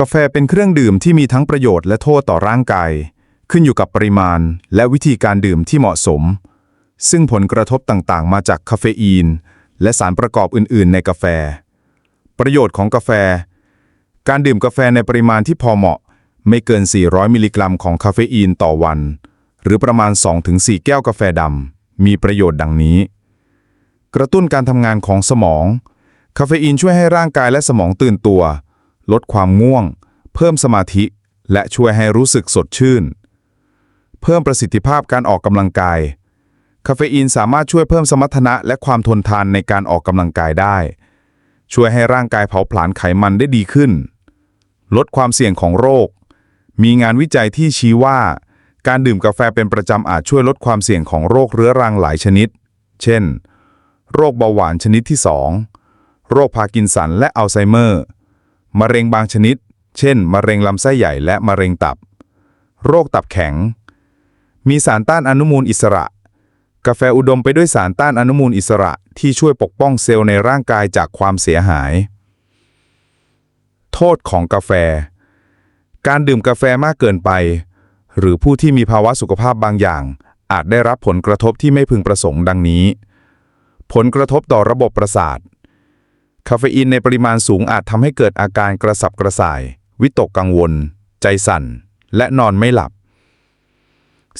กาแฟเป็นเครื่องดื่มที่มีทั้งประโยชน์และโทษต่อร่างกาย ขึ้นอยู่กับปริมาณ และวิธีการดื่มที่เหมาะสม ซึ่งผลกระทบต่างๆ มาจากคาเฟอีน และสารประกอบอื่น ๆ ในกาแฟ ประโยชน์ของกาแฟ การดื่มกาแฟในปริมาณที่พอเหมาะ ไม่เกิน 400 มิลลิกรัมของคาเฟอีนต่อวัน หรือประมาณ 2-4 แก้วกาแฟดำมีประโยชน์ดังนี้ กระตุ้นการทำงานของสมอง คาเฟอีนช่วยให้ร่างกายและสมองตื่นตัว ลดความง่วง เพิ่มสมาธิ และช่วยให้รู้สึกสดชื่น เพิ่มประสิทธิภาพการออกกำลังกาย คาเฟอีนสามารถช่วยเพิ่มสมรรถนะและความทนทานในการออกกำลังกายได้ ช่วยให้ร่างกายเผาผลาญไขมันได้ดีขึ้น ลดความเสี่ยงของโรค มีงานวิจัยที่ชี้ว่า การดื่มกาแฟเป็นประจำอาจช่วยลดความเสี่ยงของโรคเรื้อรังหลายชนิด เช่น โรคเบาหวานชนิดที่ 2 โรคพาร์กินสันและอัลไซเมอร์ มะเร็งบางชนิด เช่น มะเร็งลำไส้ใหญ่และมะเร็งตับ โรคตับแข็ง มีสารต้านอนุมูลอิสระ กาแฟอุดมไปด้วยสารต้านอนุมูลอิสระที่ช่วยปกป้องเซลล์ในร่างกายจากความเสียหาย โทษของกาแฟ การดื่มกาแฟมากเกินไป หรือผู้ที่มีภาวะสุขภาพบางอย่าง อาจได้รับผลกระทบที่ไม่พึงประสงค์ดังนี้ ผลกระทบต่อระบบประสาท คาเฟอีนในปริมาณสูงอาจทำให้เกิดอาการกระสับกระส่าย วิตกกังวล ใจสั่น และนอนไม่หลับ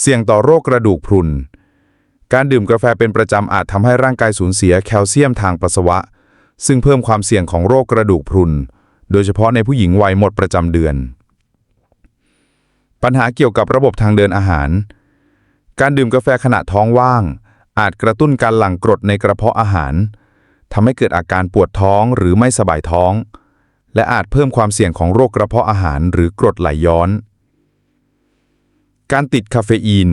เสี่ยงต่อโรคกระดูกพรุน การดื่มกาแฟเป็นประจำอาจทำให้ร่างกายสูญเสียแคลเซียมทางปัสสาวะ ซึ่งเพิ่มความเสี่ยงของโรคกระดูกพรุน โดยเฉพาะในผู้หญิงวัยหมดประจำเดือน ปัญหาเกี่ยวกับระบบทางเดินอาหาร การดื่มกาแฟขณะท้องว่าง อาจกระตุ้นการหลั่งกรดในกระเพาะอาหาร ทำให้เกิดอาการปวดท้องหรือไม่สบายท้อง และอาจเพิ่มความเสี่ยงของโรคกระเพาะอาหารหรือกรดไหลย้อน การติดคาเฟอีน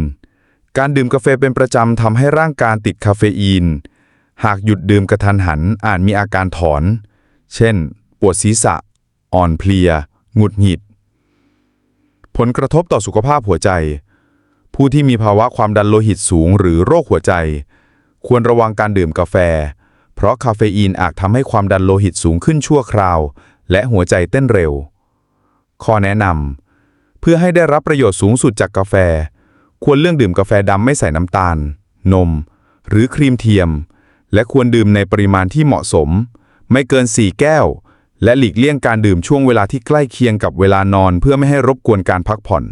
การดื่มกาแฟเป็นประจำทำให้ร่างกายติดคาเฟอีน หากหยุดดื่มกระทันหันอาจมีอาการถอน เช่น ปวดศีรษะ อ่อนเพลีย หงุดหงิด ผลกระทบต่อสุขภาพหัวใจ ผู้ที่มีภาวะความดันโลหิตสูงหรือโรคหัวใจ ควรระวังการดื่มกาแฟ เพราะคาเฟอีนอาจทำให้ความดันโลหิตสูงขึ้นชั่วคราว และหัวใจเต้นเร็ว ข้อแนะนำเพื่อให้ได้รับประโยชน์สูงสุดจากกาแฟ ควรเลือกดื่มกาแฟดำไม่ใส่น้ำตาล นม หรือครีมเทียม และควรดื่มในปริมาณที่เหมาะสม ไม่เกิน 4 แก้ว และหลีกเลี่ยงการดื่มช่วงเวลาที่ใกล้เคียงกับเวลานอน เพื่อไม่ให้รบกวนการพักผ่อน